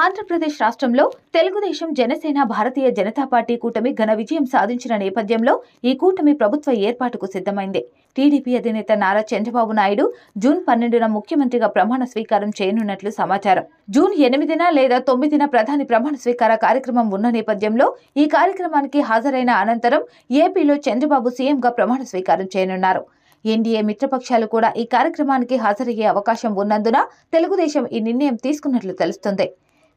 ఆంధ్రప్రదేశ్ రాష్ట్రంలో తెలుగుదేశం జనసేన భారతీయ జనతా పార్టీ కూటమి ఘన విజయం సాధించిన నేపథ్యంలో ఈ కూటమి ప్రభుత్వ ఏర్పాటుకు సిద్ధమైంది. టీడీపీ అధినేత నారా చంద్రబాబు నాయుడు జూన్ పన్నెండున ముఖ్యమంత్రిగా ప్రమాణ స్వీకారం చేయనున్నట్లు సమాచారం. జూన్ ఎనిమిదిన లేదా తొమ్మిదిన ప్రధాని ప్రమాణ స్వీకార కార్యక్రమం ఉన్న నేపథ్యంలో ఈ కార్యక్రమానికి హాజరైన అనంతరం ఏపీలో చంద్రబాబు సీఎంగా ప్రమాణ స్వీకారం చేయనున్నారు. ఎన్డీఏ మిత్రపక్షాలు కూడా ఈ కార్యక్రమానికి హాజరయ్యే అవకాశం ఉన్నందున తెలుగుదేశం ఈ నిర్ణయం తీసుకున్నట్లు తెలుస్తుంది.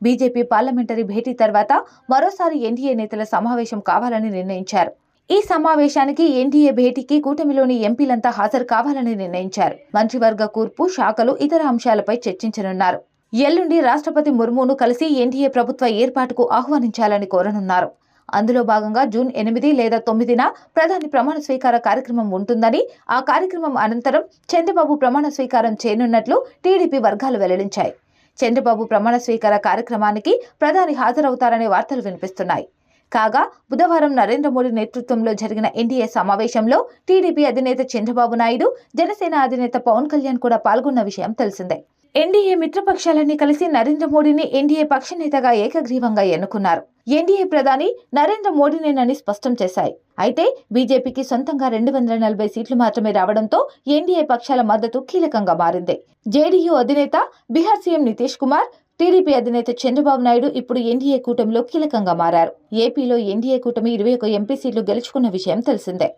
బీజేపీ పార్లమెంటరీ భేటీ తర్వాత మరోసారి ఎన్డీఏ నేతల సమావేశం కావాలని నిర్ణయించారు. ఈ సమావేశానికి ఎన్డీఏ భేటీకి కూటమిలోని ఎంపీలంతా హాజరు కావాలని నిర్ణయించారు. మంత్రివర్గ కూర్పు శాఖలు ఇతర అంశాలపై చర్చించనున్నారు. ఎల్లుండి రాష్ట్రపతి ముర్మును కలిసి ఎన్డీఏ ప్రభుత్వ ఏర్పాటుకు ఆహ్వానించాలని కోరనున్నారు. అందులో భాగంగా జూన్ ఎనిమిది లేదా తొమ్మిదిన ప్రధాని ప్రమాణ స్వీకార కార్యక్రమం ఉంటుందని ఆ కార్యక్రమం అనంతరం చంద్రబాబు ప్రమాణ స్వీకారం చేయనున్నట్లు టీడీపీ వర్గాలు వెల్లడించాయి. చంద్రబాబు ప్రమాణ స్వీకార కార్యక్రమానికి ప్రధాని హాజరవుతారనే వార్తలు వినిపిస్తున్నాయి. కాగా బుధవారం నరేంద్ర మోడీ నేతృత్వంలో జరిగిన ఎన్డీఏ సమావేశంలో టీడీపీ అధినేత చంద్రబాబు నాయుడు జనసేన అధినేత పవన్ కళ్యాణ్ కూడా పాల్గొన్న విషయం తెలిసిందే. ఎన్డీఏ మిత్రపక్షాలన్నీ కలిసి నరేంద్ర మోడీని ఎన్డీఏ పక్షనేతగా ఏకగ్రీవంగా ఎన్నుకున్నారు. ఎన్డీఏ ప్రధాని నరేంద్ర మోడీనేనని స్పష్టం చేశాయి. అయితే బీజేపీకి సొంతంగా రెండు వందల నలభై సీట్లు మాత్రమే రావడంతో ఎన్డీఏ పక్షాల మద్దతు కీలకంగా మారింది. జేడీయూ అధినేత బీహార్ సీఎం నితీష్ కుమార్ టీడీపీ అధినేత చంద్రబాబు నాయుడు ఇప్పుడు ఎన్డీఏ కూటమిలో కీలకంగా మారారు. ఏపీలో ఎన్డీఏ కూటమి ఇరవై ఒక ఎంపీ సీట్లు గెలుచుకున్న విషయం తెలిసిందే.